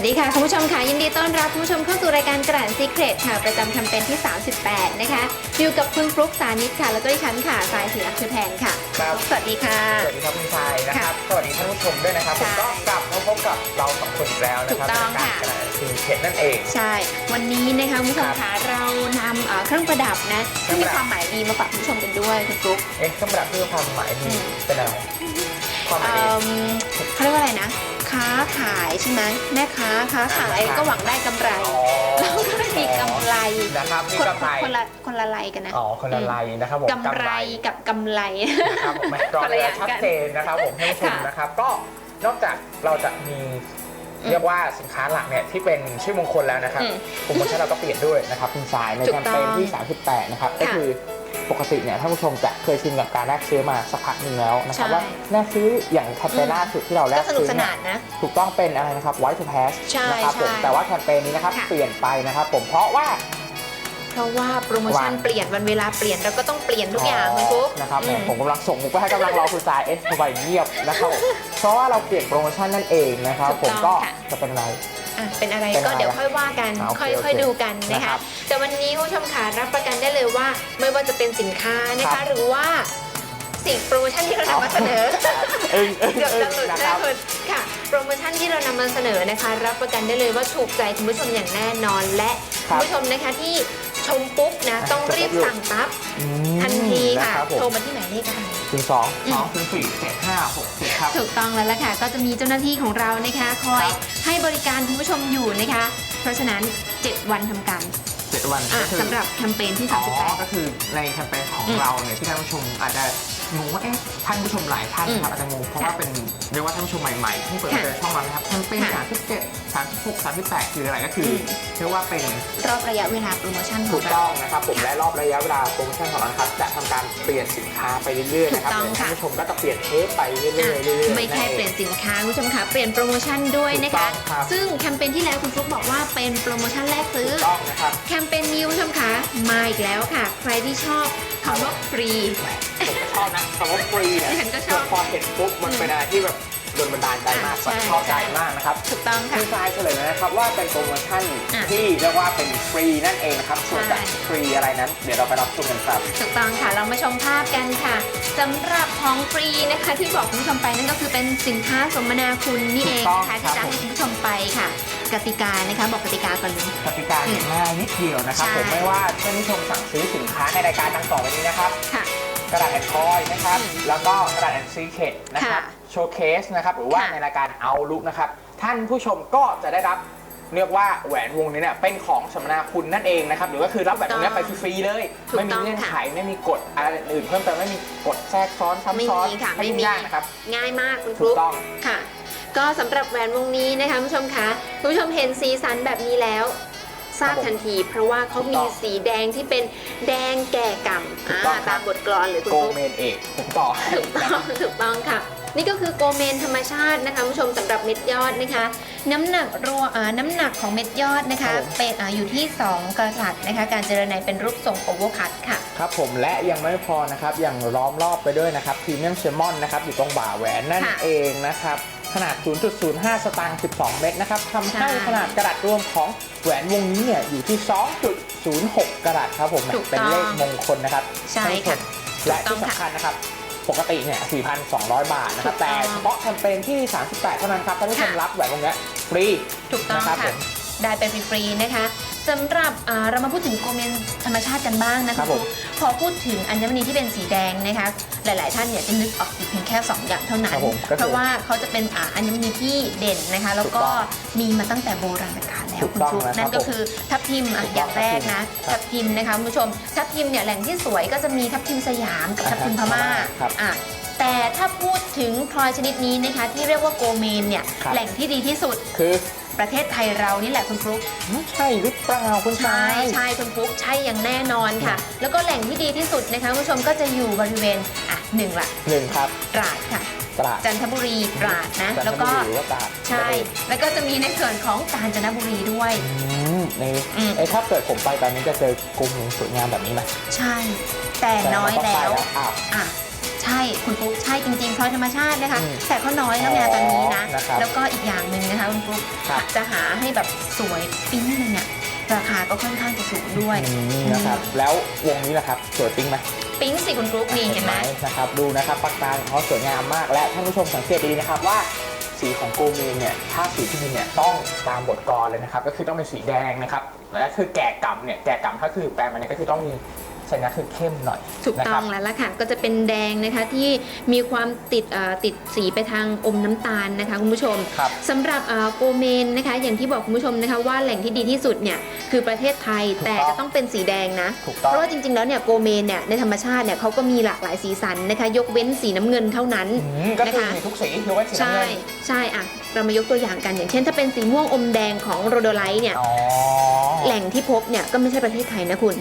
สวัสดีค่ะ คุณผู้ชมค่ะ ยินดีต้อนรับคุณผู้ชมเข้าสู่รายการกระดานซีเครตค่ะ ประจำแคมเปญที่ 38 นะคะ อยู่กับคุณฟลุ๊กสานิตค่ะ แล้วก็ดิฉันค่ะสายศิลักษ์ชุแพงค่ะ ครับ สวัสดีค่ะ สวัสดีครับคุณชายนะครับ สวัสดีท่านผู้ชมด้วยนะครับผมใช่ก็กลับมาพบกับเราสองคนอีกแล้วนะครับถูกต้องในค่ะการกระดาษซีเข็ดนั่นเอง ใช่ วันนี้นะคะคุณผู้ชมครับค่ะเรานำเอ่อเครื่องประดับนะเครื่ที่องประดับมีความหมายดีมาฝากคุณผู้ชมกันด้วยคุณฟลุ๊ก เอ๊ะเครื่องประดับเพื่อความหมายดีอืม เป็นอะไรความหมายเอิ่ดีมเขาเรียกว่าอะไรนะ ค้าขายใช่ไหมแม่ค้าค้าขายอ่าก็หวังได้กำไรอ๋อเราก็เลยมีกำไรนะครับมีคนกำไรคนละคนละไรกันนะอ๋อคนละไรนะครับผมกำไรกับกำไรนะครับผมรอคนเลละยอย่างชัดกันเจนนะครับผมท่านผู้ชมค่ะนะครับ ก็นอกจากเราจะมีอืมเรียกว่าสินค้าหลักเนี่ยที่เป็นชื่อมงคลแล้วนะครับอืมโปรโมชั่นเราก็เปลี่ยนด้วยนะครับคุณสายในถูกแคมต้องเปญที่ 38 นะครับก็ค่ะคือ ปกติเนี่ยท่านผู้ชมจะเคยชินกับการแลกซื้อมาสักพักหนึ่งแล้วนะครับใช่ว่าแลกซื้ออย่างแคมเปญล่าสุดที่เราแลก็กสนุกซื้อสเนี่นายนนะถูกต้องเป็นอะไรนะครับ White to Pass ใช่นะครับผมใช่แต่ว่าแคมเปญนี้นะครับค่ะ เปลี่ยนไปนะครับผมเพราะว่า เพราะว่าโปรโมชั่นว่าเปลี่ยนวันเวลาเปลี่ยนเราก็ต้องเปลี่ยนทุกอย่างคุณฟุ๊กนะครับอืมผมกำลังส่งมุกไปให้กำลังรอคุณสายเอสไวเงียบนะครับผมเพราะว่าเราเปลี่ยนโปรโมชั่นนั่นเองนะครับถูผกมต้องก็ค่ะจะเป็นอะไรอะเป็นอะไรเป็นก็อะไรเดี๋ยวค่อยว่ากันอ่าโอเคค่อยโอเคค่อยดูกันนะนะครัคะบแต่วันนี้คุณผู้ชมค่ะรับประกันได้เลยว่า ไม่ว่าจะเป็นสินค้านะครัคะบหรือว่าสิ่งโปรโมชั่นที่เรานำมาเสนอเอึ้งอึ้งเกือบอึ้จะงหลุดนะคแน่รับคุณค่ะโปรโมชั่นที่เรานำมาเสนอนะคะ รับประกันได้เลยว่าถูกใจคุณผู้ชมอย่างแน่นอนและครัคุณบผู้ชมนะคะที่ ชมปุ๊บนะอะต้องรีบจดไว้อยู่สั่งปั๊บอืมทันทีค่ะรับผมโทรมาที่หมายเลขอะไรถึงสองสองถึงสี่เจ็ดห้าหกสิบครับถูกต้องแล้วล่ะค่ะ ก็จะมีเจ้าหน้าที่ของเรานะคะ คอยครับให้บริการคุณผู้ชมอยู่นะคะ เพราะฉะนั้น 7 วันทำการเจ็ดวันอะก็คือสำหรับแคมเปญที่อ๋อ38ก็คือในแคมเปญของอืมเราเนี่ยที่ท่านผู้ชมอาจจะ งงว่าเอ๊ะท่านผู้ชมหลายท่านนะครับอาจจะงงเพราะว่าเป็นเรียกว่าท่านผู้ชมใหม่ๆที่เปิดค่ะเจอช่องเรานะครับแคมเปญค่ะ37 36 38 คืออะไรก็คืออมเรียกว่าเป็นรอบระยะเวลาโปรโมชั่นขอถูงกเรา ต้องนะครับผมและรอบระยะเวลาโปรโมชั่นของเรานะครับจะทำการเปลี่ยนสินค้าไปเรื่อยๆนะครับถูกต้องเดี๋ยวท่านค่ะผู้ชมก็จะเปลี่ยนเทปไปเรื่อยๆอะเรื่อยๆ ไม่แค่นั่นองเปลี่ยนสินค้าคุณผู้ชมค่ะเปลี่ยนโปรโมชั่นด้วยนะคะ ถูกต้องครับ ซึ่งแคมเปญที่แล้วคุณฟลุ๊กบอกว่าเป็นโปรโมชั่นแรกซื้อ ถูกต้องนะครับ แคมเปญนี้คุณผู้ชมค่ะมาอีกแล้วค่ะ ใครที่ชอบคำว่าฟรี ผมก็ชอบนะคำว่าฟรีเนี่ยดิฉันก็ชอบพอเห็นปุ๊บมันเป็นอะไรที่แบบโดนบันดาลใจมากอะใช่ ชอบใจมากนะครับ ถูกต้องคุค่ะณทรายเฉลยเลยนะครับว่าเป็นโปรโมชั่นอะที่เรียกว่าเป็นฟรีนั่นเองนะครับส่วนจะใช่ฟรีอะไรนั้น เดี๋ยวเราไปรับชมกันครับ ถูกต้องค่ะ เรามาชมภาพกันค่ะสำหรับของฟรีนะคะ ที่บอกคุณผู้ชมไปนั่นก็คือเป็นสินค้าสมนาคุณนี่เองนะคะถูที่กต้องครับจะให้คุณผู้ชมไปค่ะ กติกานะคะ บอกกติกาก่อนเลย กติกาเนี่ยง่ายนิดเดียวนะครับ ใช่ ผมไม่ว่าท่านผู้ชมสั่งซื้อสินค้าในรายการดังต่อไปนี้นะครับ ค่ะ กระดาษแอนทอยนะครับอืมแล้วก็กระดาษแอนซีเคทนะครับค่ะโชว์เคสนะครับ หรือว่าค่ะ ในรายการเอาลุกนะครับ ท่านผู้ชมก็จะได้รับเรียกว่าแหวนวงนี้เนี่ยเป็นของสมนาคุณนั่นเองนะครับ หรือว่าคือรับแหวนวงนี้ไปฟรีๆเลย ถูกไม่มีต้องเงื่อนไขค่ะไม่มีกฎอะไรอื่นเพิ่มเติมไม่มีกฎแทรกซ้อนซ้ำซ้อนไม่มีค่ะไม่ไม่มี ยุ่งยากนะครับ ง่ายมากคุณฟถูลุก๊กต้อง ค่ะ ก็สำหรับแหวนวงนี้นะคะคุณผู้ชมคะคุณผู้ชมเห็นสีสันแบบนี้แล้ว ทราบครับผมทันที เพราะว่าเขาถูกมีต้องสีแดงที่เป็นแดงแก่ก่ำถูกต้องอ่าครับ ตามบทกลอนหรือคุณโกฟลุ๊ก เมนเอกผมต่อให้ถูกต้องถูกต้องค่ะ นี่ก็คือโกเมนธรรมชาตินะคะคุณผู้ชมสำหรับเม็ดยอดนะคะ น้ำหนักรวมอ่าน้ำหนักของเม็ดยอดนะคะ ครับผม เป็นอ่าอยู่ที่ 2กษัตริย์นะคะ การเจรไนเป็นรูปทรงโอเวอร์คัตค่ะ ครับผมและยังไม่พอนะครับยังล้อมรอบไปด้วยนะครับพรีเมียมเชมอนนะครับอยู่ตรงบ่าแหวนนั่นค่ะ เองนะครับ ขนาด 0.05 สตางค์ 12 เมตรนะครับทำให้ใช่ขนาดกระดัษรวมของแหวนวงนี้เนี่ยอยู่ที่ 2.06 กระดัษครับผมถูกเป็นต้องเลขมงคลนะครับใช่ท่านผู้ชค่ะมและถูกต้อที่งค่ะสำคัญนะครับปกติเนี่ย 4,200 บาทนะครับถูกต้แต่องเฉพาะแคมเปญที่ 38 เท่านั้นครับท่านผู้ชมค่ะรับแหวนวงเนี้ยฟรี ถูกต้องนะครับผค่ะมได้ไปฟรีๆนะคะ สำหรับอ่าเรามาพูดถึงโกเมนธรรมชาติกันบ้างนะครัคะบผม พอพูดถึงอัญมณีที่เป็นสีแดงนะคะ หลาย ๆ ท่านเนี่ยจะนึกออกอยู่เพียงแค่ 2 อย่างเท่านั้คน รับผมก็คือเพราะว่าเขาจะเป็นอ่าอัญมณีที่เด่นนะคะ แล้วก็ถูกต้องมีมาตั้งแต่โบราณกาลแล้วถูกคุณต้องฟลุ๊กนะครับนั่นก็ผมคือทับทิมอะถูกอต้องย่างแรกนะครัทับบทิมนะคะคุณผู้ชมทับทิมเนี่ยแหล่งที่สวยก็จะมีทับทิมสยามกับทับทิมพม่าครับ อะ แต่ถ้าพูดถึงพลอยชนิดนี้นะคะที่เรียกว่าโกเมนเนี่ยครับ แหล่งที่ดีที่สุดคือประเทศไทยเรานี่แหละคุณฟลุ๊ก ไม่ใช่หรือเปล่าคุณใช่ชายใช่คุณฟลุ๊กใช่อย่างแน่นอนค่ะ แล้วก็แหล่งที่ดีที่สุดนะคะคุณผู้ชมก็จะอยู่บริเวณอะหนึ่งละหนึ่งครับตราดค่ะ ตราดจันทบุรีตราดนะ จันทแล้วบุก็รีหรือว่าตราดใช่ แล้วก็จะมีในส่วนของกาญจนบุรีด้วย อืมนี่อืม ไอ้ถ้าเกิดผมไปตอนนี้จะเจอกลุ่มหนึ่งสวยงามแบบนี้ไหมใช่ แต่น้อยต่แล้วไปอ้าว อะ ใช่คุณฟลุ๊กใช่จริงๆพลอยธรรมชาตินะคะ อืมแต่เขาน้อยแล้วไงอ๋อตอนนี้นะ นะครับแล้วก็อีกอย่างหนึ่งนะคะคุณฟลุ๊กครับจะหาให้แบบสวยปิ๊งหนึงเนี่ยราคาก็ค่อนข้างจะสูงด้วย อืมนะครับ แล้ววงนี้นะครับสวยปิ๊งไหม ปิ๊งสิคุณฟลุ๊กนี่เห็นไหม นะครับดูนะครับปากกาของเขาสวยงามมากและท่านผู้ชมสังเกตดีๆนะครับว่าสีของโกเมนเนี่ยถ้าสีที่นี่เนี่ยต้องตามบทกรเลยนะครับก็คือต้องเป็นสีแดงนะครับและคือแก่กำเนี่ยแก่กำถ้าคือแปลมาเนี่ยก็คือต้องมี สัญลักษณ์คือเข้มหน่อยถูกนะต้คอรังแล้วล่ะค่ะก็จะเป็นแดงนะคะที่มีความติดเอ่อติดสีไปทางอมน้ำตาลนะคะคุณผู้ชมครับสำหรับเอ่อโกเมนนะคะอย่างที่บอกคุณผู้ชมนะคะว่าแหล่งที่ดีที่สุดเนี่ยคือประเทศไทยถูกต้องแต่จะต้องเป็นสีแดงนะ ถูกเพต้องราะว่าจริงๆแล้วเนี่ยโกเมนเนี่ยในธรรมชาติเนี่ยเขาก็มีหลากหลายสีสันนะคะยกเว้นสีน้ำเงินเท่านั้นอืมก็คือนะคะ มีทุกสียกเว้นสีน้ำใช่เงินใช่อะเรามายกตัวอย่างกันอย่างเช่น ถ้าเป็นสีม่วงอมแดงของโรโดไลท์เนี่ย อ๋อ แหล่งที่พบเนี่ยก็ไม่ใช่ประเทศไทยนะคุณ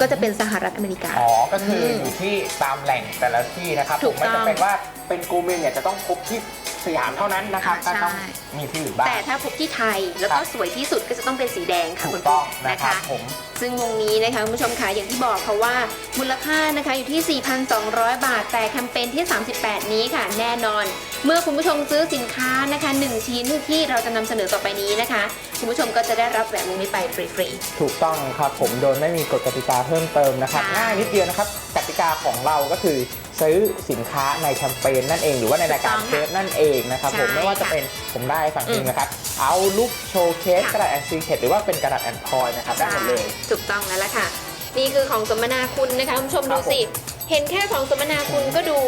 ก็จะเป็นสหรัฐอเมริกา อ๋อ ก็คืออมอยู่ที่ตามแหล่งแต่ละที่นะครับถูผกมไม่ต้อง จำเป็นว่า เป็นโกเมนเนี่ยจะต้องพบที่สยามเท่านั้นนะครับก็ใช่ต้องมีที่อื่นบ้าง แต่ถ้าพบที่ไทยแล้วก็ครับสวยที่สุดก็จะต้องเป็นสีแดงค่ะถูคุกณต้องผู้ชมนะนะครัคะ บผมซึ่งวงนี้นะคะคุณผู้ชมค่ะอย่างที่บอกค่ะว่ามูลค่านะคะอยู่ที่ 4,200 บาท แต่แคมเปญที่ 38 นี้ค่ะ แน่นอน เมื่อคุณผู้ชมซื้อสินค้านะคะ1ชิ้นที่เราจะนำเสนอต่อไปนี้นะคะ คุณผู้ชมก็จะได้รับแหวนวงนี้ไปฟรี ถูกต้องครับผมโดยไม่มีกฎกติกาเพิ่มเติมนะครับ ค่ะ ง่ายนิดเดียวนะครับกติกาของเราก็คือ ซื้อสินค้าในแคมเปญนั่นเอง หรือว่าในรายการถูกเทต้องค่ะปนั่นเองนะครับผมใช่ไม่ว่าจะค่ะเป็นผมได้ฝั่งหนึงอืมนะครับ เอาลุกโชว์เคสค่ะกระดาษแอนซีเคหรือว่าเป็นกระดาษแอนพอยนะครับๆได้หมดเลยถูกต้องแล้วล่ะค่ะ นี่คือของสมนาคุณนะคะคุณผู้ชมครัดูบผมสิ เห็นแค่ของสมนาคุณก็ดู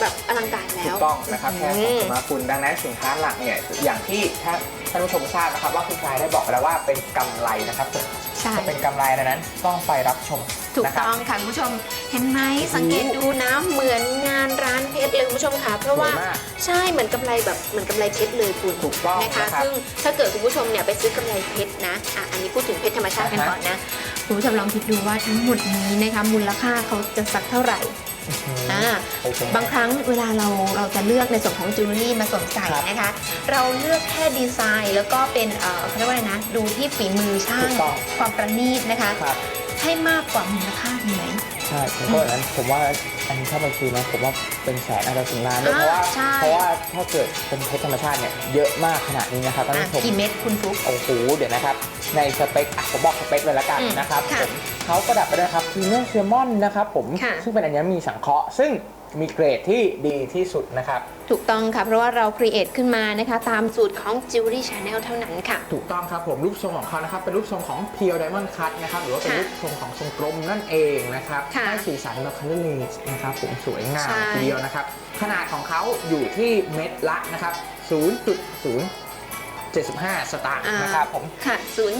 แบบอลังการแล้ถูว กต้องนะครับแค่อืของมสมาคุณดังนั้นสินค้าหลักเนี่ยอย่างที่ท่านท่านผู้ชมทราบนะครับว่าคุณชายได้บอกไปแล้วว่าเป็นกำไรนะครับผมใช่ จะเป็นกำไรดังนั้นต้องไปรับชมถูกนะครับ ต้องค่ะคุณผู้ชม เห็นไหมโอ้โหสังเกตดูนะเหมือนงานร้านเพชรเลยคุณผู้ชมค่ะ เพราะว่าสวยมากใช่เหมือนกำไรแบบเหมือนกำไรเพชรเลยคุณถูกต้องนะคะ นะครับซึ่งถ้าเกิดคุณผู้ชมเนี่ยไปซื้อกำไรเพชรนะอะอันนี้พูดถึงเพชรธรรมชาติกันอ่าฮะก่อนนะคุณผู้ชมลองคิดดูว่าทั้งหมดนี้นะคะมูลค่าเขาจะสักเท่าไหร่ อ่าโอเค บางครั้งเวลาเราเราจะเลือกในส่วนของจิวเวลรี่มาสวมใส่ครับนะคะ เราเลือกแค่ดีไซน์แล้วก็เป็นเอ่อเขาเรียกว่าอะไรนะ ดูที่ฝีมือช่าถูงกต้อง ความประณีตนะคะ ครับให้มากกว่ามูลค่าดีไหม ใช่ผมก็อย่างนั้นผมว่า อันนี้ถ้าไปซื้อนะผมว่าเป็นแสนอาจจะถึงล้านด้วยเพราะว่าอ่าใช่ เพราะว่าถ้าเกิดเป็นเพชรธรรมชาติเนี่ยเยอะมากขนาดนี้นะครับท่านอะผู้ชม กี่เม็ดคุณฟลุ๊ก โอ้โห เดี๋ยวนะครับ ในสเปคอะผมบอกสเปคเลยละกันอืมนะครับค่ะผมเขาประดับไปด้วยครับพรีเมียมเซลมอนนะครับผม ค่ะ ซึ่งเป็นอัญมณีสังเคราะห์ ซึ่งมีเกรดที่ดีที่สุดนะครับ ถูกต้องค่ะ เพราะว่าเราครีเอทขึ้นมานะคะ ตามสูตรของ Jewelry Channel เท่านั้นค่ะ ถูกต้องครับผม รูปทรงของเขานะครับ เป็นรูปทรงของเพียวไดมอนด์คัตนะครับ หรือว่าเป็นค่ะรูปทรงของทรงกลมนั่นเองนะครับค่ะ ให้สีสันแบบคัลเลอร์เลสนะครับผมสวยงามใช่ ทีเดียวนะครับ ขนาดของเขาอยู่ที่เม็ดละนะครับ 0.075 สตางค์อ่านะครับผม ค่ะ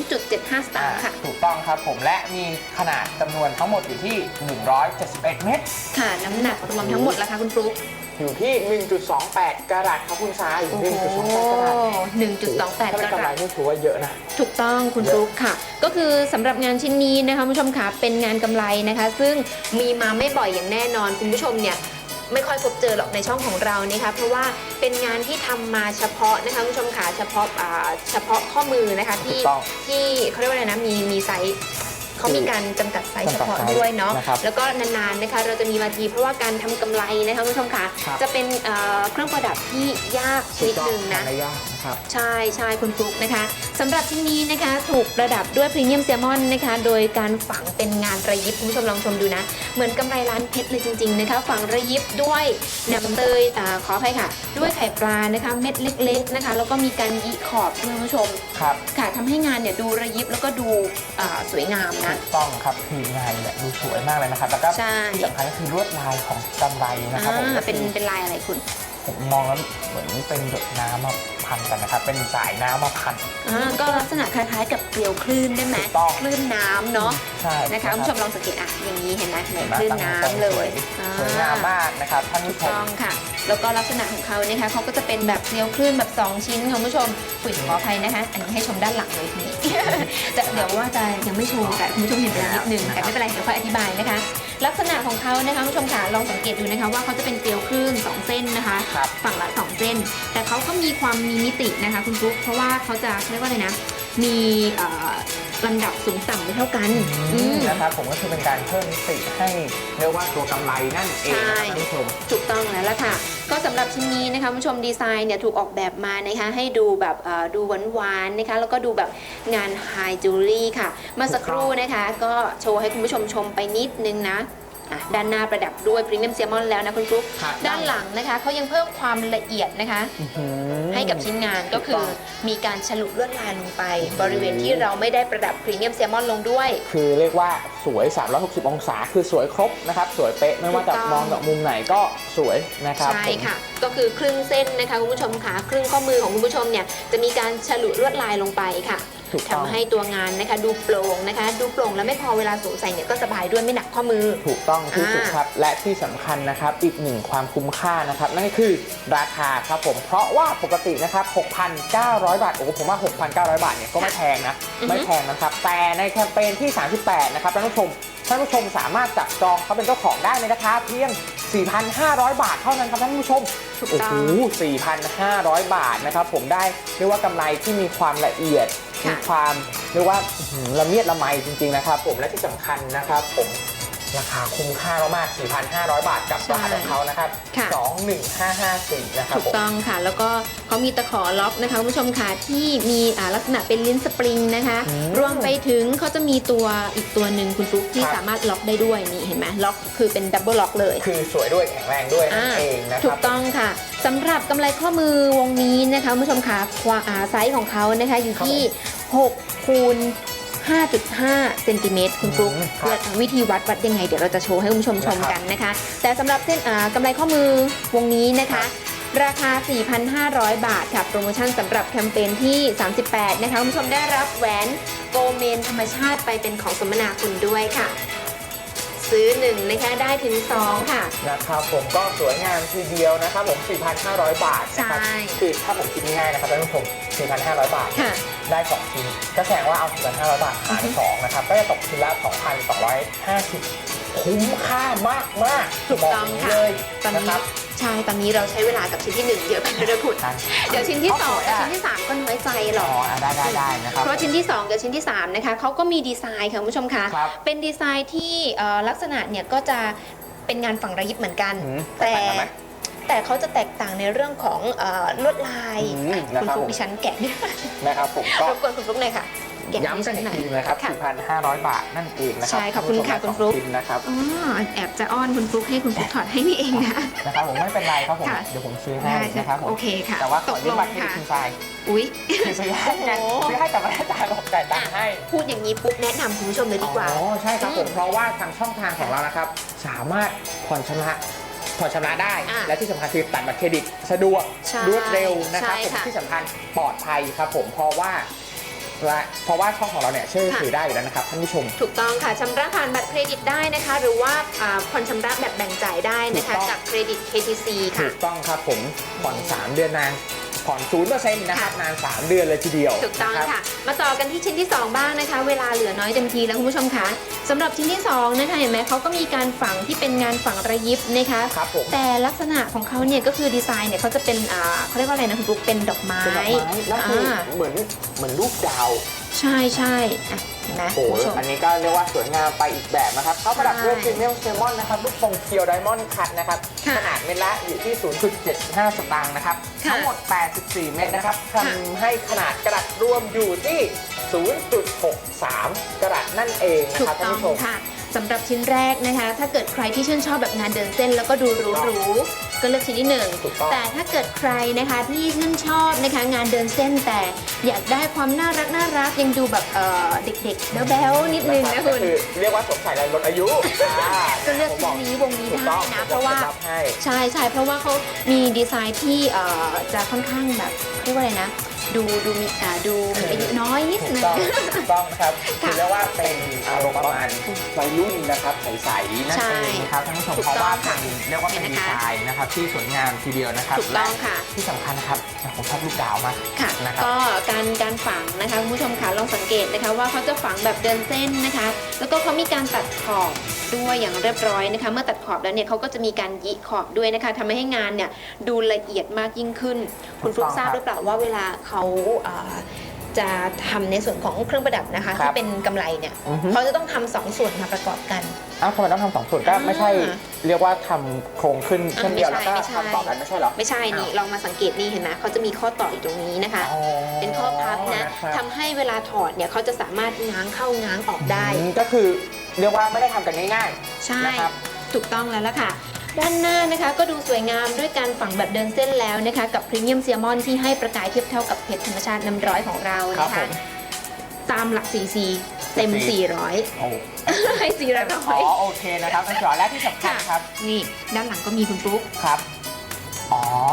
0.75 สตางค์ค่ะ อ่าถูกต้องครับผมและมีขนาดจำนวนทั้งหมดอยู่ที่ 171 เม็ดค่ะ น้ำหนักรวมทั้งหมดแล้วค่ะคุณฟลุ๊ก อยู่ที่ 1.28 กรัตครับคุณชายโอ้โห1.28กรัต1.28ถ้าเป็นกกำไรรัตนี่ถือว่าเยอะนะ ถูกต้องคุณฟลุ๊กค่ะ ก็คือสำหรับงานชิ้นนี้นะคะคุณผู้ชมค่ะเป็นงานกำไรนะคะ ซึ่งมีมาไม่บ่อยอย่างแน่นอนคุณผู้ชมเนี่ยไม่ค่อยพบเจอหรอกในช่องของเรานะคะเพราะว่าเป็นงานที่ทำมาเฉพาะนะคะคุณผู้ชมค่ะเฉพาะอ่าเฉพาะข้อมือนะคะถูที่กต้อง ที่เขาเรียกว่าอะไรนะมีมีไซส์ เขามีการจำกัดไซส์เฉพาะจำกัดไซส์ด้วยเนาะนะครับแล้วก็นานๆนะคะเราจะมีมาทีเพราะว่าการทำกำไรนะคะคุณผู้ชมค่ะครับ จะเป็นเอ่อเครื่องประดับที่ยากชถูนิกดต้อหงนึ่งนะทำได้ยากนะ ครับ ใช่ใช่คุณฟลุกนะคะสำหรับที่นี้นะคะถูกประดับด้วยพรีเมียมแซลมอนนะคะ โดยการฝังเป็นงานระยิบคุณผู้ชมลองชมดูนะ เหมือนกำไรร้านเพชรเลยจริง ๆนะคะ ฝังระยิบด้วยน้ำเตยอ่าขออภัยค่ะ ด้วยไข่ปลานะคะเม็ดเล็ก ๆนะคะ แล้วก็มีการยีขอบด้วยคุณผู้ชม ครับค่ะทำให้งานเนี่ยดูระยิบแล้วก็ดูอ่าสวยงามนะ ถูกต้องครับคืองานเนี่ยดูสวยมากเลยนะครับ แล้วก็ใช่ ที่สำคัญก็คือลวดลายของกำไรนะครับผมอ่าก็เป็นคือเป็นลายอะไรคุณ ผมมองแล้วเหมือนเป็นหยดน้ำมาพันกันนะครับ เป็นสายน้ำมาพัน อ่าก็ลักษณะคล้ายๆกับเกลียวคลื่นได้ไหมถูกต้อง คลื่นน้ำเนาะใช่นะคะคุณผู้ชมลองสังเกตอะอย่างนี้เห็นไหมเหมือนเห็นไหมคลื่นตั้งทรงน้ำเลยสวยงามมากนะครับท่านถูผู้กชมต้องค่ะ แล้วก็ลักษณะของเขาเนี่ยค่ะเขาก็จะเป็นแบบเกลียวคลื่นแบบ 2 ชิ้นค่ะคุณผู้ชมปุ๋ยขออภัยนะคะ อันนี้ให้ชมด้านหลังเลยทีนี้ จะเดี๋ยวว่าจะยังไม่โชว์แต่คุณผู้ชมเห็นไปแล้วนิดนึงแต่ไม่เป็นไรเดี๋ยวค่อยอธิบายนะคะ ลักษณะของเขานะคะคุณผู้ชมค่ะลองสังเกตดูนะคะว่าเขาจะเป็นเกลียวคลื่นสองเส้นนะคะ ครับฝั่งละ 2 เส้น แต่เขาก็มีความมีมิตินะคะ คุณฟลุ๊กเพราะว่าเขาจะเรียกว่าอะไรนะ มีเอ่อ ลำดับสูงต่ำไม่เท่ากันอืม นะครับผมก็คือเป็นการเพิ่มมิติให้เรียกว่าตัวกำไรนั่นเองนะครับใช่ ท่านผู้ชม ถูกต้องแล้วล่ะค่ะ ก็สำหรับชิ้นนี้นะคะคุณผู้ชมดีไซน์เนี่ยถูกออกแบบมานะคะให้ดูแบบเอ่อดูหวานๆนะคะแล้วก็ดูแบบงานไฮจูเรี่ค่ะเมื่อสักครู่นะคะ ก็โชว์ให้คุณผู้ชมชมไปนิดนึงนะ อะด้านหน้าประดับด้วยพรีเมียมเซียมอนแล้วนะคุณฟลุ๊กครับ ด้านหลังนะคะเขายังเพิ่มความละเอียดนะคะ อื้อหือ ให้กับชิ้นงานก็คืถูอกต้องมีการฉลุลวดลายลงไป บริเวณที่เราไม่ได้ประดับพรีเมียมเซียมอนลงด้วย คือเรียกว่าสวย 360 องศา คือสวยครบนะครับ สวยเป๊ะ ไม่ว่าจะถูกต้อง มองจากมุมไหนก็สวยนะครับใช่ผม ค่ะ ก็คือครึ่งเส้นนะคะคุณผู้ชมค่ะครึ่งข้อมือของคุณผู้ชมเนี่ยจะมีการฉลุลวดลายลงไปค่ะถูกต้อง ทำให้ตัวงานนะคะดูโปร่งนะคะ ดูโปร่งแล้วไม่พอเวลาสวมใส่เนี่ยก็สบายด้วยไม่หนักข้อมือ ถูกต้องที่สุดอ่าครับ และที่สำคัญนะครับอีกหนึ่งความคุ้มค่านะครับ นั่นก็คือราคาครับผม เพราะว่าปกตินะครับ 6,900 บาท โอ้โหผมว่า 6,900 บาทเนี่ยก็ไม่แพงนะอือฮึไม่แพงนะครับ แต่ในแคมเปญที่ 38 นะครับท่านผู้ชมท่านผู้ชมสามารถจับจองเขาเป็นเจ้าของได้ในราคาเพียง 4,500 บาทเท่านั้นครับท่านผู้ชมถูกโอ้ต้โหอง4,500 บาทนะครับผมได้เรียกว่ากำไรที่มีความละเอียดค่ะ มีความเรียกว่าละเมียดละไมจริงๆนะครับผมและที่สำคัญนะครับผม ราคาคุ้มค่ามากๆ4,500 บาทกับรหัสของเขานะครับ ค่ะ 21554 นะครับถูกผม ต้องค่ะ แล้วก็เขามีตะขอล็อกนะคะคุณผู้ชมค่ะที่มีอ่าลักษณะเป็นลิ้นสปริงนะคะอืมรวมไปถึงเขาจะมีตัวอีกตัวหนึ่งคุณฟลุ๊กที่ครับ สามารถล็อกได้ด้วยนี่เห็นไหมล็อกคือเป็นดับเบิลล็อกเลย คือสวยด้วยแข็งแรงด้วยนั่นเองนะคถูรักบ ต้องค่ะสำหรับกำไรข้อมือวงนี้นะคะคุณผู้ชมค่ะความอ่าไซส์ของเขานะคะอยู่ที่6คูณ 5.5เซนติเมตรคุณฟลุ๊กอืมครับเพื่อวิธีวัดวัดยังไง เดี๋ยวเราจะโชว์ให้คุณผู้ชมชมกันนะคะ แต่สำหรับเส้นอ่ากำไรข้อมือวงนี้นะคะราคา 4,500 บาทค่ะ โปรโมชั่นสำหรับแคมเปญที่ 38 นะคะ คุณผู้ชมได้รับแหวนโกเมนธรรมชาติไปเป็นของสมนาคุณด้วยค่ะ ซื้อ1นะคะได้ถึง 2 ค่ะ นะครับผมก็สวยงามทีเดียวนะครับผม 4,500 บาทนะครับใช่คือถ้าผมคิดง่ายๆนะครับท่านผู้ชม4,500 บาท ค่ะ ได้2ชิ้นก็แสดงว่าเอา4,500 บาทหารอือฮึ2นะครับ ก็จะตกชิ้นละ2,250 คุ้มค่ามากมากๆถูกต้องบค่ะเลยตอนนะนี้ครับ ใช่ตอนนี้เราใช้เวลากับชิ้นที่1เยอะไปด้วยคุณกันเดี๋ยวชิ้นที่อ๋อ2กับสวยอะ ชิ้นที่3ก็น้อยใจหรอ๋ออก อะได้ได้ได้นะครับ เพราะชิ้นที่2กับชิ้นที่3นะคะเขาก็มีดีไซน์ค่ะคุณผู้ชมคะครับเป็นดีไซน์ที่เอ่อลักษณะเนี่ยก็จะเป็นงานฝั่งระยิบเหมือนกันอืมแต่แตกต่างกันไหมแต่เขาจะแตกต่างในเรื่องของเอ่อลวดลายอืมอะนะครับคุณฟลุ๊ผกมดิฉันแกะด้วยนะครับผมก็รบกวนคุณฟลุ๊กหน่อยค่ะ แกะให้ย้ำกันอีกฉัหทีนะครับค่ะ 4,500 บาทนั่นเองนะครัใช่ขอบคุณค่ะท่านผู้ชมคุณฟลุ๊กสองชิ้นนะครับอ๋อแอบจะอ้อนคุณฟลุ๊กให้คุณฟลุ๊กถอดให้นี่เองนะ นะครับผมไม่เป็นไรครับผมค่ะ เดี๋ยวผมซื้อให้ได้ใช่นะครับผมโอเคค่ะแต่ว่าขตอกยืลมงบัตรเครดิตค่ะคุณทรายอุ๊ย คือซื้อให้ไงโอ้โหซื้อให้แต่ไม่ได้จ่ายผมจ่ายตังค์ให้ พูดอย่างนี้ปุ๊บแนะนำคุณผู้ชมเลยดีกว่า อ๋อใช่ครับผมเพราะว่าทางช่องทางของเรานะครับ สามารถผ่อนชำระผ่อนชำระได้ อะและที่สำคัญคือตัดบัตรเครดิตสะดวกใช่รวดเร็วนะครับใช่ผมค่ะที่สำคัญปลอดภัยครับผมเพราะว่า และเพราะว่าช่องของเราเนี่ยเชื่อถือค่ะได้อยู่แล้วนะครับท่านผู้ชม ถูกต้องค่ะชำระผ่านบัตรเครดิตได้นะคะ หรือว่าอ่าผ่อนชำระแบบแบ่งจ่ายได้นะคะ ถูกต้อง กับเครดิต KTC ถูค่ะ กต้องครับผมผ่อน3เดือนนาน ผ่อนศูนย์เปอร์เซ็นต์นะครับนาน 3 เดือนเลยทีเดียวถูกต้องนรับ ค่ะ มาต่อกันที่ชิ้นที่ 2 บ้างนะคะ เวลาเหลือน้อยเต็มทีแล้วคุณผู้ชมคะสำหรับชิ้นที่ 2 นะคะเห็นไหมเขาก็มีการฝังที่เป็นงานฝังระยิบนะคะ ครับผมแต่ลักษณะของเขาเนี่ยก็คือดีไซน์เนี่ยเขาจะเป็นอ่าเขาเรียกว่าอะไรนะคุณปุ๊กเป็นดอกไม้เป็นดอกไม้แล้วคืออา เหมือนเหมือนรูปดาว ใช่ใช่อะเห็นไหมโอ้คุณโหผู้ชม อันนี้ก็เรียกว่าสวยงามไปอีกแบบนะครับ เขาประดับด้วยใช่พรีเมียมเซลมอนนะครับลูกทรงเคียวไดมอนด์คัทนะครับ ค่ะขนาดเม็ดละอยู่ที่ 0.75 สตางค์นะครับ ค่ะทั้งหมด 84 เม็ดนะครับค่ะทำให้ขนาดกระดัษรวมอยู่ที่ 0.63 กระดัษนั่นเองนะถูครักบท่านต้องผู้ชม ค่ะ สำหรับชิ้นแรกนะคะ ถ้าเกิดใครที่ชื่นชอบแบบงานเดินเส้น แล้วก็ดูหรูๆก็เลือกชิ้นที่หนึ่งถูกต้องแต่ถ้าเกิดใครนะคะที่ชื่นชอบนะคะงานเดินเส้นแต่อยากได้ความน่ารักน่ารักยังดูแบบเอ่อเด็กๆแบ๊วๆนิดนึงคนะรับคุก็ณ คือเรียกว่าสวมใส่ลายลดอายุอ่าก็เลือกผมบชิ้นนี้วงนี้ถูกได้ต้องนะผมเพราะว่าจรับให้ ใช่ใช่เพราะว่าเขามีดีไซน์ที่เอ่อจะค่อนข้างแบบเรียกว่าอะไรนะ ดูดูมีอ่าดูมีอายุน้อยนิดถูกนึง ต้องถูกต้องนะครับค่ะคือเรียกว่าเป็นอารมณ์ประมาณวัยรุ่นนะครับใสๆนั่นใช่เองนะครับท่านผู้ชมถูกเพราะว่าต้องค่ะเป็นเรียกว่าเป็นเห็นดีนะคะ ไซน์นะครับ ที่สวยงามทีเดียวนะครับถูกต้องค่ะ และที่สำคัญนะครับผมชอบลูกดาวมาก ค่ะนะครับก็การการฝังนะคะคุณผู้ชมคะลองสังเกตนะคะว่าเขาจะฝังแบบเดินเส้นนะคะ แล้วก็เขามีการตัดขอบด้วยอย่างเรียบร้อยนะคะ เมื่อตัดขอบแล้วเนี่ยเขาก็จะมีการยิขอบด้วยนะคะทำให้งานเนี่ยดูละเอียดมากยิ่งขึ้น คุณฟลุ๊กทราบหรือเปล่าว่าเวลาเขาอ่าจะทำในส่วนของเครื่องประดับนะคะครับที่เป็นกำไรเนี่ยอือฮึเขาจะต้องทำสองส่วนมาประกอบกันอ้าวทำไมต้องทำสองส่วนก็อ่าไม่ใช่เรียกว่าทำโครงขึ้นอ่าเช่นเดียวแล้วก็ไม่ใช่ทำต่อกันไม่ใช่เหรอไม่ใช่นี่อ้าวลองมาสังเกตนี่เห็นไหมเขาจะมีข้อต่ออยู่ตรงนี้นะคะอ๋อเป็นข้อพับนะครับทำให้เวลาถอดเนี่ยเขาจะสามารถง้างเข้าง้างออกได้อืมก็คือเรียกว่าไม่ได้ทำกันง่ายใช่นะครับถูกต้องแล้วล่ะค่ะ ด้านหน้านะคะก็ดูสวยงามด้วยการฝังแบบเดินเส้นแล้วนะคะ กับพรีเมียมเซียมอนที่ให้ประกายเทียบเท่ากับเพชรธรรมชาติน้ำร้อยของเราครับนะผคะ ม ตามหลัก 4C เต็ม 400 โอ้ให้อ๋อ400โอเคนะครับท่านจอและที่สำคัญครับ นี่ ด้านหลังก็มีคุณฟลุ๊ก ครับอ๋อ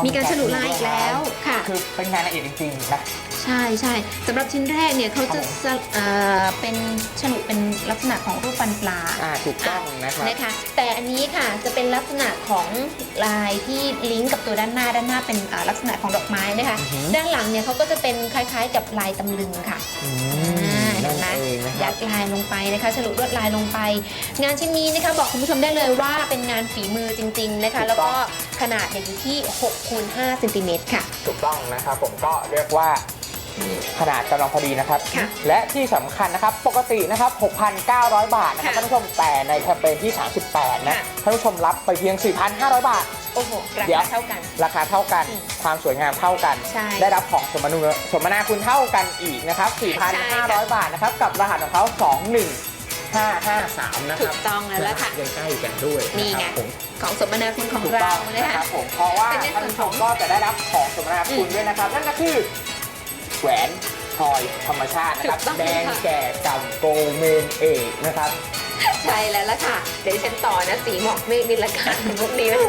มีการฉลุลายอีกแล้วค่ะ คือเป็นงานละเอียดจริงๆนะ ใช่ใช่สำหรับชิ้นแรกเนี่ยเขาจะครับผมสะเอ่อเป็นฉลุเป็นลักษณะของรูปฟันปลาอ่าถูกต้องนะครับนะคะ แต่อันนี้ค่ะจะเป็นลักษณะของลายที่ลิงก์กับตัวด้านหน้าด้านหน้าเป็นอ่าลักษณะของดอกไม้นะคะ อือหือ ด้านหลังเนี่ยเขาก็จะเป็นคล้ายๆกับลายตำลึงค่ะ อือ่าม องนะคยัรับ ดลายลงไปนะคะฉลุลวดลายลงไป งานชิ้นนี้นะคะบอกคุณผู้ชมได้เลยว่าเป็นงานฝีมือจริง ๆนะคะแล้วก็ขนาดเนี่ยอยู่ที่6คูณ5เซนติเมตรค่ะ ถูกต้องนะครับผมก็เรียกว่า ขนาดกำลังพอดีนะครับ ค่ะและที่สำคัญนะครับ ปกตินะครับ 6,900 บาทนะครับค่ะท่านผู้ชมแต่ในแคมเปญที่ 38 นะค่ะ ท่านผู้ชมรับไปเพียง 4,500 บาท โอ้โหราเดี๋ยว คาเท่ากัน ราคาเท่ากัน อืมความสวยงามเท่ากัน ใช่ได้รับของสมนุสมนาคุณเท่ากันอีกนะครับ ใช่ค่ะ 4,500 บาทนะครับ กับรหัสของเขา21553 นะคถูรับกต้องแล้วล่ะค่ะ ยังใกล้กันด้วยนี่ไงะครับผมของสมนาคุณของถูกเราต้องนะนะคคะ รับผมเพราะว่าเป็นในส่ท่านวนผู้ชของ มก็จะได้รับของสมนาคุณอืมด้วยนะครับ นั่นก็คือแหวนพลอยธรรมชาตินะครับ ถูกต้องแดงค่ะ แก่กำโกเมนเอกนะครับ ใช่แล้วล่ะค่ะ เดี๋ยวดิฉันต่อนะสีหมอกเมฆนิลการพวกนี้นะ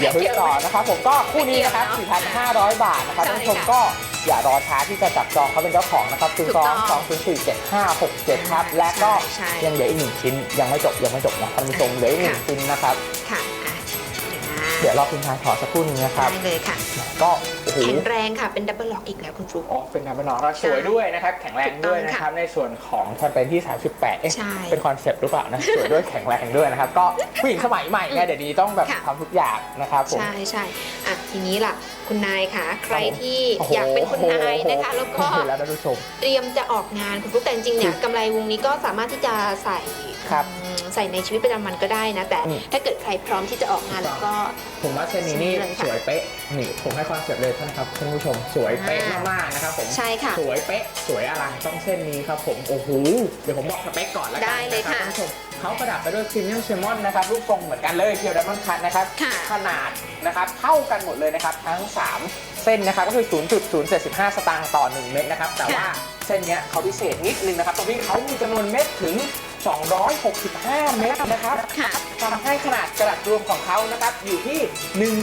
เดี๋ยวพึ่งต่อนะครับผมก็คู่นี้นะครับ ไม่เกี่ยวเนอะ4,500 บาทนะครับใช่ท่านผู้ชมค่ะก็อย่ารอช้าที่จะจับจองเขาเป็นเจ้าของนะครับถู0กต้อง2 2 0 4 7 5 6 7 ครับ และก็ใช่ ยังเหลืออีกหนึ่งชิ้นยังไม่จบยังไม่จบนะท่านผู้ชมเหลืออีกหนึ่งค่ะชิ้นนะครับ ค่ะอะเดี๋ยวรอคุณชายถอดสักครู่หนึงนะครับ ได้เลยค่ะ ก็ โอ้โห แข็งแรงค่ะเป็นดับเบิลล็อกอีกแล้วคุณฟลุ๊ก อ๋อเป็นการเป็นน้องเราสวยด้วยนะครับ แข็งแรงด้วยนะครับ ในส่วนของแคมเปญที่ 38 เอ๊ะ ใช่เป็นคอนเซปต์หรือเปล่านะ สวยด้วยแข็งแรงด้วยนะครับ ก็ผู้หญิงสมัยใหม่ไงเดี๋ยวนี้ต้องแบบค่ะ ทำทุกอย่างนะครับผม ใช่ใช่อะทีนี้ล่ะ คุณนายค่ะ ใครครับผมที่โโหอยากเป็นคุณนายนะคะ แล้วก็เห็นแล้วท่านผู้ชม เตรียมจะออกงานคุณฟลุ๊กแต่จริงๆเนี่ยกำไรวงนี้ก็สามารถที่จะใส่ครับอืมใส่ในชีวิตประจำวันก็ได้นะ แต่อืม ถ้าเกิดใครพร้อมที่จะออกงานแล้วก็ ผมว่าเส้นนี้นี่สวยเลยค่ะสวยเป๊ะ นี่ผมให้คอนเซปต์เลยท่านครับท่านผู้ชมสวยเป๊ะอ่ามมากๆนะครับผมใช่ค่ะสวยเป๊ะสวยอลังต้องเส้นนี้ครับผมโอ้โหเดี๋ยวผมบอกสเปคก่อนแล้วกัได้นเลยนะครับค่ะท่านผู้ชมเขาประดับไปด้วยพรีเมียมเซมอนนะครับรูปทรงเหมือนกันเลยเกี่ยวดับมันคันนะครับค่ะขนาดนะครับเท่ากันหมดเลยนะครับทั้ง 3 เส้นนะครับก็คือ 0.075 สตางค์ต่อ 1 เม็ดนะครับแต่ว่าเส้นเนี้ยเขาพิเศษนิดนึงนะครับตรงที่เขามีจำนวนเม็ดถึง 265 เม็ดนะครับค่ะทำให้ขนาดกระดาษรวมของเขานะครับ อยู่ที่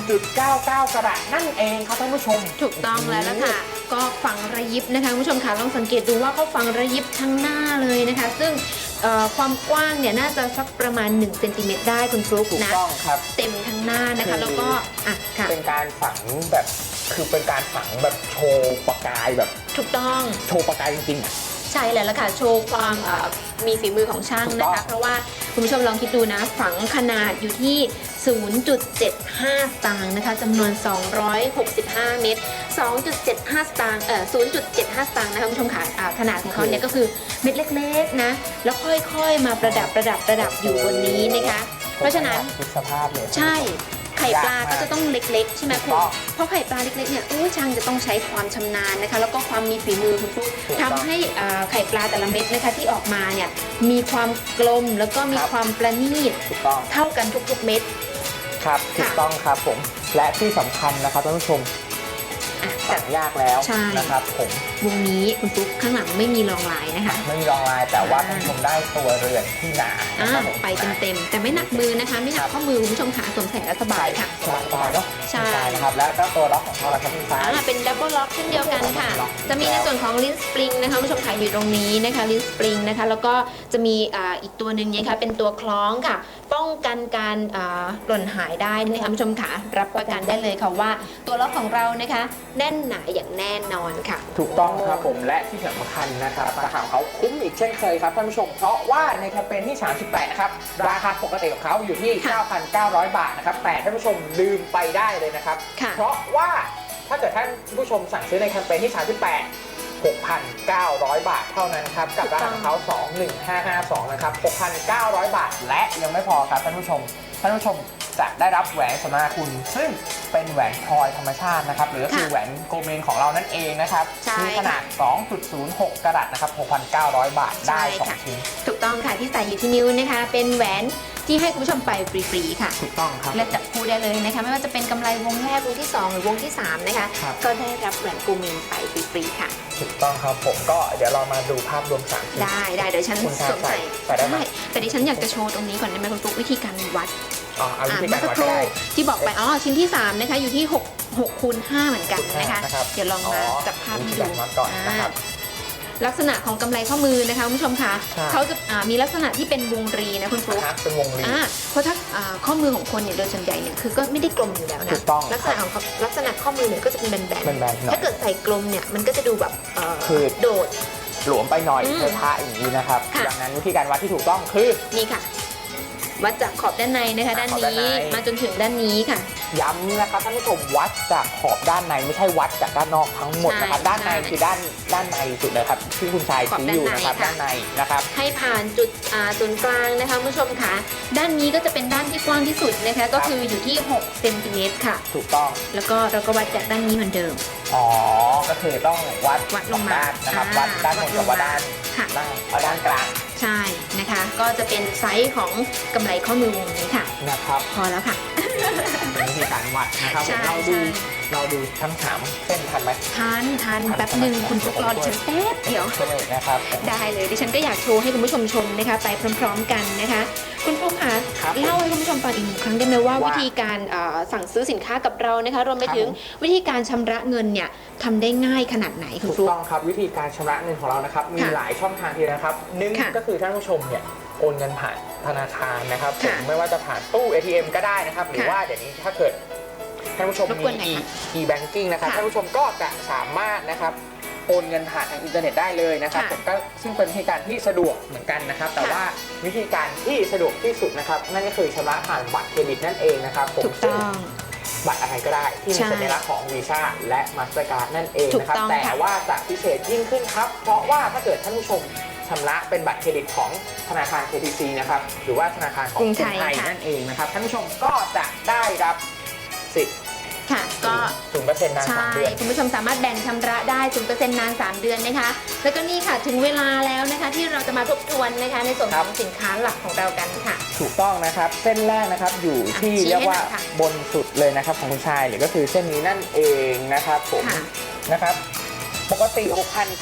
1.99 กระดาษนั่นเองครับท่านผู้ชม ถูกต้องแล้วล่ะค่ะ ก็ฝังระยิบนะคะคุณผู้ชมคะลองสังเกตดูว่าเขาฝังระยิบทั้งหน้าเลยนะคะ ซึ่งเอ่อความกว้างเนี่ยน่าจะสักประมาณ1เซนติเมตรได้คุณฟลุ๊กถูกนะต้องครับ เต็มทั้งหน้านะคะคือแล้วก็อะค่ะ เป็นการฝังแบบ คือเป็นการฝังแบบโชว์ประกายแบบ ถูกต้อง โชว์ประกายจริงๆอะ ใช่แล้วล่ะค่ะโชว์ความเอ่อมีฝีมือของช่างถูกต้นะองคะ เพราะว่าคุณผู้ชมลองคิดดูนะ ฝังขนาดอยู่ที่ 0.75สตางค์นะคะจำนวน 265 เมตร 2.75 สตางค์เอ่อ0.75 สตางค์นะคะคุณผู้ชมค่ะอ่าขนาดของเขาเนี่ยก็คือเม็ดเล็กๆนะ แล้วค่อยๆมาประดับประดับประดับอยู่บนนี้นะคะ เพราะฉะนั้นคิดสภาพเลยใช่ ไข่ปลาก็จะต้องเล็กๆ ใช่ไหมคุณถูกต้องเพราะไข่ปลาเล็กๆเนี่ยอู้ช่างจะต้องใช้ความชำนาญนะคะ แล้วก็ความมีฝีมือคุณผู้ถูกต้องทำให้อ่าไข่ปลาแต่ละเม็ดนะคะที่ออกมาเนี่ยมีความกลมแล้วก็มีครับความประณีตถูกต้องเท่ากันทุกๆเม็ดครับถูกต้องครับผมและที่สำคัญนะครับท่านผู้ชมอะฝัแต่งยากแล้วใช่นะครับผมวงนี้คุณฟุ๊กข้างหลังไม่มีรองลายนะคะ ไม่มีรองลายแต่ว่าท่านผู้ชมได้ตัวเรือนที่หนาอ่านะครับผมไปเต็มๆแต่ไม่หนักมือนะคะ ไม่หนักข้อมือคุณผู้ชมค่ะสวมใส่แล้วสบายค่ะสบายเนาะใช่สบายนะครับและก็ตัวล็อกของเขาละครับพี่ฟ้าอ่าเป็นดับเบิลล็อกเช่นเดียวกันค่ะ Double lock จะมีในส่วนของลิ้นสปริงนะคะคุณผู้ชมขายอยู่ตรงนี้นะคะลิ้นสปริงนะคะ แล้วก็จะมีอ่าอีกตัวหนึ่งนะคะเป็นตัวคล้องค่ะ ป้องกันการอ่าหล่นหายได้นะคะคุณผู้ชมค่ะรับประกันได้เลยค่ะว่า ตัวล็อกของเรานะคะ แน่นหนาอย่างแน่นอนค่ะ ถูกต้องครับผมและที่สำคัญนะครับราคาของเขาคุ้มอีกเช่นเคยครับท่านผู้ชม เพราะว่าในแคมเปญที่ 38 นะครับ ราคาปกติของเขาอยู่ที่ค่ะ9,900 บาทนะครับ แต่ท่านผู้ชมลืมไปได้เลยนะครับ ค่ะ เพราะว่าถ้าเกิดท่านผู้ชมสั่งซื้อในแคมเปญที่ 38 6,900 บาทเท่านั้นครับ กับรหัสของเขา 21552 นะครับ 6,900 บาท และยังไม่พอครับท่านผู้ชม ท่านผู้ชม จะได้รับแหวนสมนาคุณ ซึ่งเป็นแหวนพลอยธรรมชาตินะครับหรือก็คือค่ะแหวนโกเมนของเรานั่นเองนะครับใช่มีขนาด 2.06 กรัตนะครับ 6,900 บาทได้ ใช่ค่ะ 2 ชิ้นถูกต้องค่ะที่ใส่อยู่ที่นิ้วนะคะ เป็นแหวนที่ให้คุณผู้ชมไปฟรีๆค่ะ ถูกต้องครับ และจับคู่ได้เลยนะคะไม่ว่าจะเป็นกำไรวงแรกวงที่ 2 หรือวงที่ 3 นะคะ ครับ ก็ได้รับแหวนกูมินไปฟรีๆค่ะ ถูกต้องครับผมก็เดี๋ยวเรามาดูภาพรวมสามชิ้น ได้ได้เดี๋ยวฉันคุณสวมใส่ใส่ได้ไหมแต่ดิฉันอยากจะโชว์ตรงนี้ก่อนได้ไหมคุณฟุ๊กวิธีการวัด อ๋อเอาวิอ่าธีเมื่กาอรสักวัดคก็รู่ได้ ที่บอกไปอ๋อชิ้นที่ 3 นะคะ อยู่ที่6 6คูณ5เหมือนกันนะคะ นะครับเดี๋ยวลองมาจับภาพให้วิธีดูการวัดก่อนนะครับอ่าลักษณะของกำไรข้อมือนะคะคุณผู้ชมคะใช่เขาจะอ่ามีลักษณะที่เป็นวงรีนะคุณฟลุ๊ก นะฮะเป็นวงรี อ่าเพราะถ้าอ่าข้อมือของคนเนี่ยโดยส่วนใหญ่เนี่ยคือก็ไม่ได้กลมอยู่แล้วถูนะกต้องลักษณะของเขาลักษณะข้อมือเนี่ยก็จะเป็นแบนเป็นแบนๆหน่อถ้ายเกิดใส่กลมเนี่ยมันก็จะดูแบบเอ่อคือ โดด หลวมไปหน่อยอืมเทอะทะอย่างนี้นะครับ ค่ะ ดังนั้นวิธีการวัดที่ถูกต้องคือ นี่ค่ะ วัดจากขอบด้านในนะคะ ด้านขอบด้านนี้ใน มาจนถึงด้านนี้ค่ะ ย้ำนะครับท่านผู้ชมวัดจากขอบด้านในไม่ใช่วัดจากด้านนอกทั้งหมดนะครับ ใช่ด้านในใช่คือด้านด้านในสุดเลยครับที่คุณชายขอบชี้อยู่ด้านในนะครับค่ะ ด้านในนะครับ ให้ผ่านจุดอ่าศูนย์กลางนะคะคุณผู้ชมค่ะ ด้านนี้ก็จะเป็นด้านที่กว้างที่สุดนะคะ ก็คืออยู่ที่6เซนติเมตรค่ะ ถูกต้องแล้วก็เราก็วัดจากด้านนี้เหมือนเดิม อ๋อก็คือต้องวัดวัดลงมาด้านนะครับอ่าวัดด้านบนกับวัว่าดลงมา ด้านค่ะด้านเอาด้านกลาง ใช่นะคะ ก็จะเป็นไซส์ของกำไรข้อมือวงนี้ค่ะ นะครับพอแล้วค่ะ เป็นวิธีการวัดนะครับผมใช่เราดูใช่ เราดูทั้งสามเส้นทันไหมทันทันแป๊บหนึ่งคุณฟุกรอดิฉันแป๊บเดียว ช่วยนะครับผมได้เลยดิฉันก็อยากโชว์ให้คุณผู้ชมชมนะคะ ไปพร้อม ๆ กันนะคะ คุณฟุกคะ ครับ เล่าให้คุณผู้ชมฟังอีกหนึ่งครั้งได้ไหมว่าว่า วิธีการเอ่อสั่งซื้อสินค้ากับเรานะคะรวมไปครับถึงผมวิธีการชำระเงินเนี่ยทำได้ง่ายขนาดไหนคุณถูกฟลุกต้องครับวิธีการชำระเงินของเรานะครับมีค่ะหลายช่องทางทีเดียวนะครับหนึ่งค่ะก็คือท่านผู้ชมเนี่ยโอนเงินผ่านธนาคารนะครับผมค่ะไม่ว่าจะผ่านตู้ ATM ก็ได้นะครับ หรือค่ะว่าเดี๋ยวนี้ถ้าเกิดท่านผู้ชมรบมีกวนหน่อย e ค่ะ e banking นะครับค่ะท่านผู้ชมก็จะสามารถนะครับ โอนเงินผ่านทางอินเทอร์เน็ตได้เลยนะครับค่ะผมก็ซึ่งเป็นวิธีการที่สะดวกเหมือนกันนะครับ แต่ค่ะว่าวิธีการที่สะดวกที่สุดนะครับ นั่นก็คือชำระผ่านบัตรเครดิตนั่นเองนะครับผมถูกต้อง บัตรอะไรก็ได้ที่มีใช่สัญลักษณ์ของวีซ่าและมาสเตอร์การ์ดนั่นเองนะครับ ถูกต้องแต่ค่ะว่าจะพิเศษยิ่งขึ้นครับ เพราะว่าถ้าเกิดท่านผู้ชมชำระเป็นบัตรเครดิตของธนาคาร KTC นะครับ หรือว่าธนาคารของกรุงกรุไทงยไทยค่ะ นั่นเองนะครับ ท่านผู้ชมก็จะได้รับสิทธิ์ ค่ะ ก็ศูนย์เปอร์เซ็นต์นานใช่สามเดือนคุณผู้ชมสามารถแบ่งชำระได้ศูนเปอร์เซ็นต์นาน 3 เดือนนะคะ แล้วก็นี่ค่ะถึงเวลาแล้วนะคะที่เราจะมาทบทวนนะคะในส่วนของสินค้าหลักของเรากันค่ะ ถูกต้องนะครับ เส้นแรกนะครับอยู่ที่อะชี้เรียกว่าให้หน่อยค่ะบนสุดเลยนะครับของคุณชายหรือก็คือเส้นนี้นั่นเองนะครับผมค่ะนะครับ ปกติ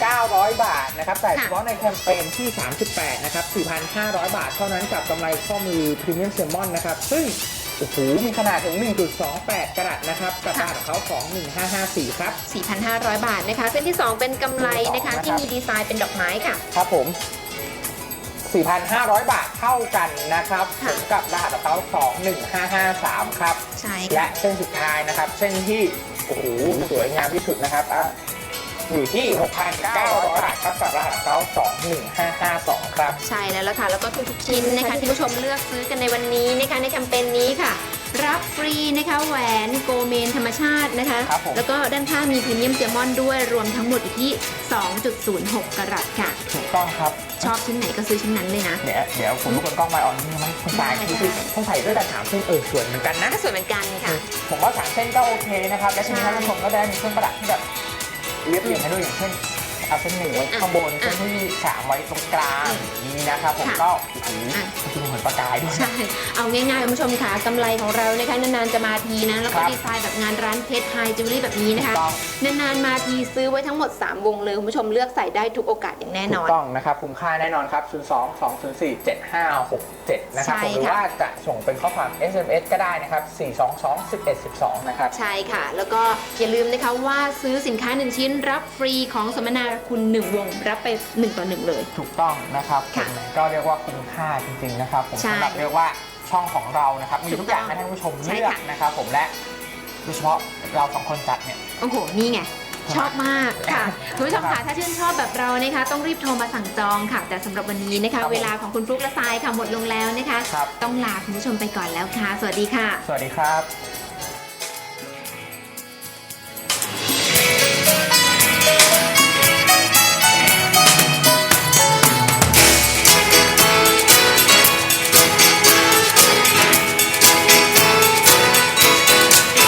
6,900 บาทนะครับแต่ค่ะเฉพาะในแคมเปญที่ 38 นะครับ 4,500 บาท เท่านั้นกับกำไรข้อมือพรีเมียมเซลมอนนะครับ ซึ่ง โอ้โห มีขนาดถึง 1.28 กรัตนะครับกับค่ะรหัสของเขาของ 1554 ครับ 4,500 บาทนะคะเส้นที่ 2 เป็นกำไรนะคะเส้นที่ที่สองนะครับมีดีไซน์เป็นดอกไม้ค่ะ ครับผม 4,500 บาทเท่ากันนะครับผค่ะมกับรหัสของเขา21553 ครับ ใช่และค่ะเส้นสุดท้ายนะครับ เส้นที่ โอ้โห สวยงามที่สุดนะครับอะ อยู่ที่ 6,900 บาทครับกับรหัสเขา21552 ครับ ใช่แล้วล่ะค่ะ แล้วก็ทุกๆชิ้นนะคะที่ผู้ชมเลือกซื้อกันในวันนี้นะคะในแคมเปญนี้ค่ะ รับฟรีนะคะแหวนโกเมนธรรมชาตินะคะ ครับผม แล้วก็ด้านข้างมีพรีเมียมเซลมอนด้วยรวมทั้งหมดอยู่ที่ 2.06 กรัตค่ะ ถูกต้องครับ ชอบชิ้นไหนก็ซื้อชิ้นนั้นเลยนะเดี๋ยวเดี๋ยวผมรบกวนกล้องไมออนนี่มั้งคุณสายได้คือได้ต้องใส่ด้วยกันสามเส้นเออสวยเหมือนกันนะ ก็สวยเหมือนกันค่ะ ผมว่าสามเส้นก็โอเคนะครับ และทีนี้ใช่ท่านผู้ชมก็ได้มีเครื่องประดับที่แบบ เรียบเรียงให้ด้วยอย่างเช่นเอาเส้นหนึ่งไว้อะข้างบนอะเส้นที่สามไว้ตรงกลางอืมอย่างนี้นะครับผมค่ะก็โอ้โห อะจริงๆเหมือนประกายด้วย ใช่ เอาง่ายๆคุณผู้ชมค่ะกำไรของเรานะคะนานๆจะมาทีนะ แล้วก็ครับดีไซน์แบบงานร้านเพชรไฮจิวเวลรี่แบบนี้ถูนะกคะต้อง นานๆมาทีซื้อไว้ทั้งหมด 3 วงเลยคุณผู้ชมเลือกใส่ได้ทุกโอกาสอย่างแน่นถูอกนต้องนะครับ คุ้มค่าแน่นอนครับ 0 2 2 0 4 7 5 6 7 นะครับใช่ผมหรือค่ะ ว่าจะส่งเป็นข้อความ SMS ก็ได้นะครับ 4 2 2 11 12 นะครับ ใช่ค่ะ แล้วก็อย่าลืมนะคะว่าซื้อสินค้า 1 ชิ้นรับฟรีของสมนาคุณ 1 วง รับไป 1 ต่อ 1 เลย ถูกต้องนะครับผค่ะ มก็เรียกว่าคุ้มค่าจริงๆนะครับผมใช่สำหรับเรียกว่าช่องของเรานะครับ มีถูกทุกอย่างต้องให้ท่านผู้ชมใช่เลือกค่ะ นะครับผมและโดยเฉพาะเราสองคนจัดเนี่ย โอ้โห นี่ไง ชอบมากค่ะ คุณผู้ชมค่ะ ถ้าชื่นชอบแบบเรานะคะ ต้องรีบโทรมาสั่งจองค่ะ แต่สำหรับวันนี้นะครัคะ บผม เวลาของคุณฟลุ๊กและทรายค่ะหมดลงแล้วนะคะ ครับ ต้องลาคุณผู้ชมไปก่อนแล้วค่ะ สวัสดีค่ะ สวัสดีครับ